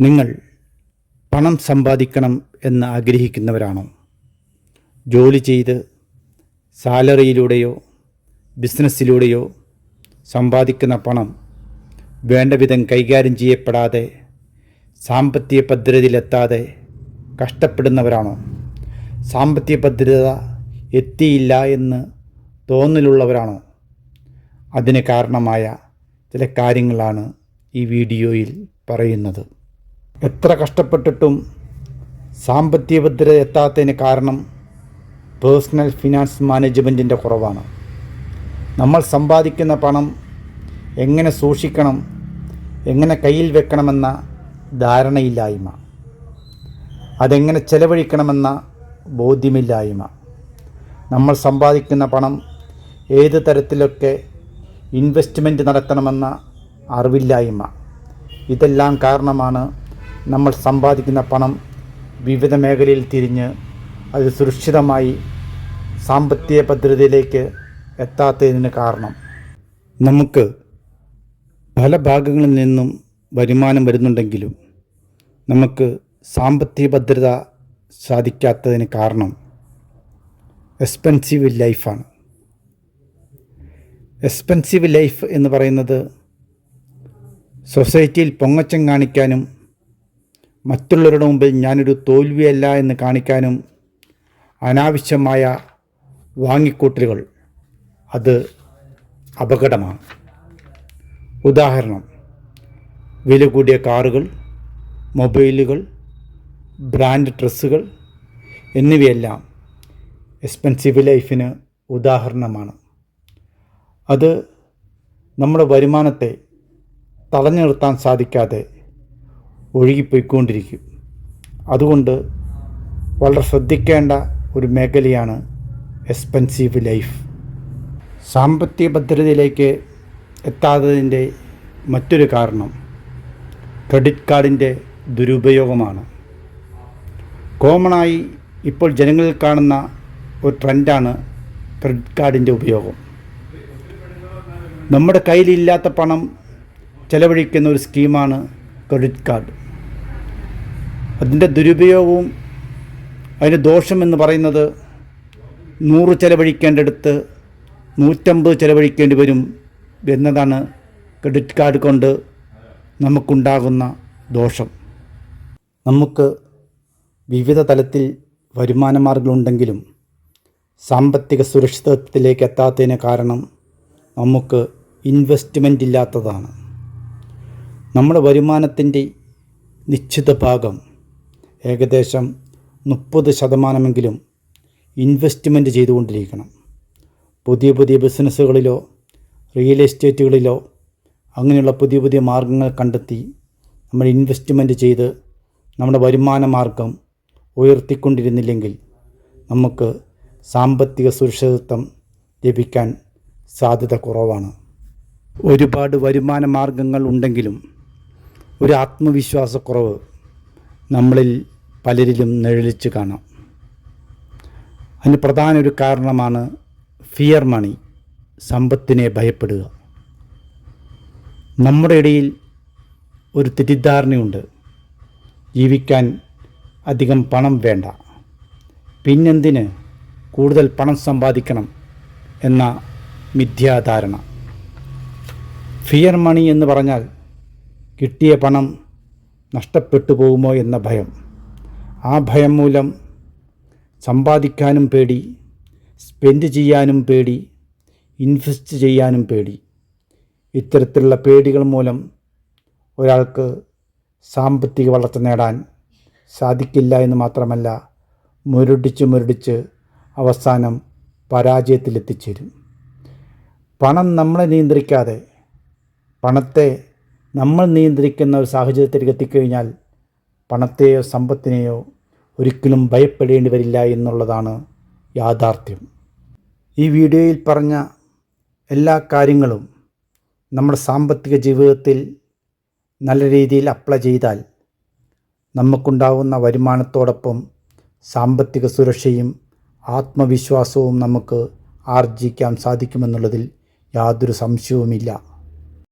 നിങ്ങൾ പണം സമ്പാദിക്കണം എന്ന് ആഗ്രഹിക്കുന്നവരാണോ? ജോലി ചെയ്ത് സാലറിയിലൂടെയോ ബിസിനസ്സിലൂടെയോ സമ്പാദിക്കുന്ന പണം വേണ്ട വിധം കൈകാര്യം ചെയ്യപ്പെടാതെ സാമ്പത്തിക ഭദ്രതയിലെത്താതെ കഷ്ടപ്പെടുന്നവരാണോ? സാമ്പത്തിക ഭദ്രത എത്തിയില്ല എന്ന് തോന്നലുള്ളവരാണോ? അതിന് കാരണമായ ചില കാര്യങ്ങളാണ് ഈ വീഡിയോയിൽ പറയുന്നത്. എത്ര കഷ്ടപ്പെട്ടിട്ടും സാമ്പത്തിക ഭദ്രത എത്താത്തതിന് കാരണം പേഴ്സണൽ ഫിനാൻസ് മാനേജ്മെന്റിന്റെ കുറവാണ്. നമ്മൾ സമ്പാദിക്കുന്ന പണം എങ്ങനെ സൂക്ഷിക്കണം എങ്ങനെ കയ്യിൽ വെക്കണമെന്ന ധാരണയില്ലായ്മ അതെങ്ങനെ ചെലവഴിക്കണമെന്ന ബോധ്യമില്ലായ്മ. നമ്മൾ സമ്പാദിക്കുന്ന പണം ഏത് തരത്തിലൊക്കെ ഇൻവെസ്റ്റ്മെന്റ് നടത്തണമെന്ന അറിവില്ലായ്മ. ഇതെല്ലാം കാരണമാണ് നമ്മൾ സമ്പാദിക്കുന്ന പണം വിവിധ മേഖലയിൽ തിരിഞ്ഞ് അത് സുരക്ഷിതമായി സാമ്പത്തിക ഭദ്രതയിലേക്ക് എത്താത്തതിന് കാരണം. നമുക്ക് പല ഭാഗങ്ങളിൽ നിന്നും വരുമാനം വരുന്നുണ്ടെങ്കിലും നമുക്ക് സാമ്പത്തിക ഭദ്രത സാധിക്കാത്തതിന് കാരണം എക്സ്പെൻസീവ് ലൈഫാണ്. എക്സ്പെൻസീവ് ലൈഫ് എന്ന് പറയുന്നത് സൊസൈറ്റിയിൽ പൊങ്ങച്ചം കാണിക്കാനും മറ്റുള്ളവരുടെ മുമ്പിൽ ഞാനൊരു തോൽവിയല്ല എന്ന് കാണിക്കാനും അനാവശ്യമായ വാങ്ങിക്കൂട്ടലുകൾ അത് അപകടമാണ്. ഉദാഹരണം വില കൂടിയ കാറുകൾ മൊബൈലുകൾ ബ്രാൻഡ് ഡ്രസ്സുകൾ എന്നിവയെല്ലാം എക്സ്പെൻസീവ് ലൈഫിന് ഉദാഹരണമാണ്. അത് നമ്മുടെ വരുമാനത്തെ തടഞ്ഞു നിർത്താൻ സാധിക്കാതെ ഒഴുകിപ്പോയിക്കൊണ്ടിരിക്കും. അതുകൊണ്ട് വളരെ ശ്രദ്ധിക്കേണ്ട ഒരു മേഖലയാണ് എക്സ്പെൻസീവ് ലൈഫ്. സാമ്പത്തിക ഭദ്രതയിലേക്ക് എത്താത്തതിന്റെ മറ്റൊരു കാരണം ക്രെഡിറ്റ് കാർഡിന്റെ ദുരുപയോഗമാണ്. കോമണായി ഇപ്പോൾ ജനങ്ങളിൽ കാണുന്ന ഒരു ട്രെൻഡാണ് ക്രെഡിറ്റ് കാർഡിന്റെ ഉപയോഗം. നമ്മുടെ കയ്യിലില്ലാത്ത പണം ചെലവഴിക്കുന്ന ഒരു സ്കീമാണ് ക്രെഡിറ്റ് കാർഡ്. അതിന്റെ ദുരുപയോഗവും അതിന് ദോഷമെന്ന് പറയുന്നത് നൂറ് ചിലവഴിക്കേണ്ടടുത്ത് നൂറ്റമ്പത് ചിലവഴിക്കേണ്ടി വരും എന്നതാണ് ക്രെഡിറ്റ് കാർഡ് കൊണ്ട് നമുക്കുണ്ടാകുന്ന ദോഷം. നമുക്ക് വിവിധ തലത്തിൽ വരുമാന മാർഗങ്ങളുണ്ടെങ്കിലും സാമ്പത്തിക സുരക്ഷിതത്വത്തിലേക്ക് എത്താത്തതിന് കാരണം നമുക്ക് ഇൻവെസ്റ്റ്മെന്റ് ഇല്ലാത്തതാണ്. നമ്മുടെ വരുമാനത്തിന്റെ നിശ്ചിത ഭാഗം ഏകദേശം മുപ്പത് ശതമാനമെങ്കിലും ഇൻവെസ്റ്റ്മെന്റ് ചെയ്തുകൊണ്ടിരിക്കണം. പുതിയ പുതിയ ബിസിനസ്സുകളിലോ റിയൽ എസ്റ്റേറ്റുകളിലോ അങ്ങനെയുള്ള പുതിയ പുതിയ മാർഗങ്ങൾ കണ്ടെത്തി നമ്മൾ ഇൻവെസ്റ്റ്മെന്റ് ചെയ്ത് നമ്മുടെ വരുമാന മാർഗം ഉയർത്തിക്കൊണ്ടിരുന്നില്ലെങ്കിൽ നമുക്ക് സാമ്പത്തിക സുരക്ഷിതത്വം ലഭിക്കാൻ സാധ്യത കുറവാണ്. ഒരുപാട് വരുമാന മാർഗങ്ങൾ ഉണ്ടെങ്കിലും ഒരു ആത്മവിശ്വാസക്കുറവ് നമ്മളിൽ പലരിലും നിഴലിച്ച് കാണാം. അതിന് പ്രധാന ഒരു കാരണമാണ് ഫിയർ മണി സമ്പത്തിനെ ഭയപ്പെടുക. നമ്മുടെ ഇടയിൽ ഒരു തെറ്റിദ്ധാരണയുണ്ട്. ജീവിക്കാൻ അധികം പണം വേണ്ട. പിന്നെന്തിന് കൂടുതൽ പണം സമ്പാദിക്കണം എന്ന മിഥ്യാധാരണ. ഫിയർ മണി എന്ന് പറഞ്ഞാൽ കിട്ടിയ പണം നഷ്ടപ്പെട്ടു പോകുമോ എന്ന ഭയം. ആ ഭയം മൂലം സമ്പാദിക്കാനും പേടി സ്പെൻഡ് ചെയ്യാനും പേടി ഇൻവെസ്റ്റ് ചെയ്യാനും പേടി. ഇത്തരത്തിലുള്ള പേടികൾ മൂലം ഒരാൾക്ക് സാമ്പത്തിക വളർച്ച നേടാൻ സാധിക്കില്ല എന്ന് മാത്രമല്ല മുരടിച്ച് മുരടിച്ച് അവസാനം പരാജയത്തിലെത്തിച്ചേരും. പണം നമ്മളെ നിയന്ത്രിക്കാതെ പണത്തെ നമ്മൾ നിയന്ത്രിക്കുന്ന ഒരു സാഹചര്യത്തിലേക്ക് എത്തിക്കഴിഞ്ഞാൽ പണത്തെയോ സമ്പത്തിനെയോ ഒരിക്കലും ഭയപ്പെടേണ്ടി വരില്ല എന്നുള്ളതാണ് യാഥാർത്ഥ്യം. ഈ വീഡിയോയിൽ പറഞ്ഞ എല്ലാ കാര്യങ്ങളും നമ്മുടെ സാമ്പത്തിക ജീവിതത്തിൽ നല്ല രീതിയിൽ അപ്ലൈ ചെയ്താൽ നമുക്കുണ്ടാവുന്ന വരുമാനത്തോടൊപ്പം സാമ്പത്തിക സുരക്ഷയും ആത്മവിശ്വാസവും നമുക്ക് ആർജിക്കാൻ സാധിക്കുമെന്നുള്ളതിൽ യാതൊരു സംശയവുമില്ല.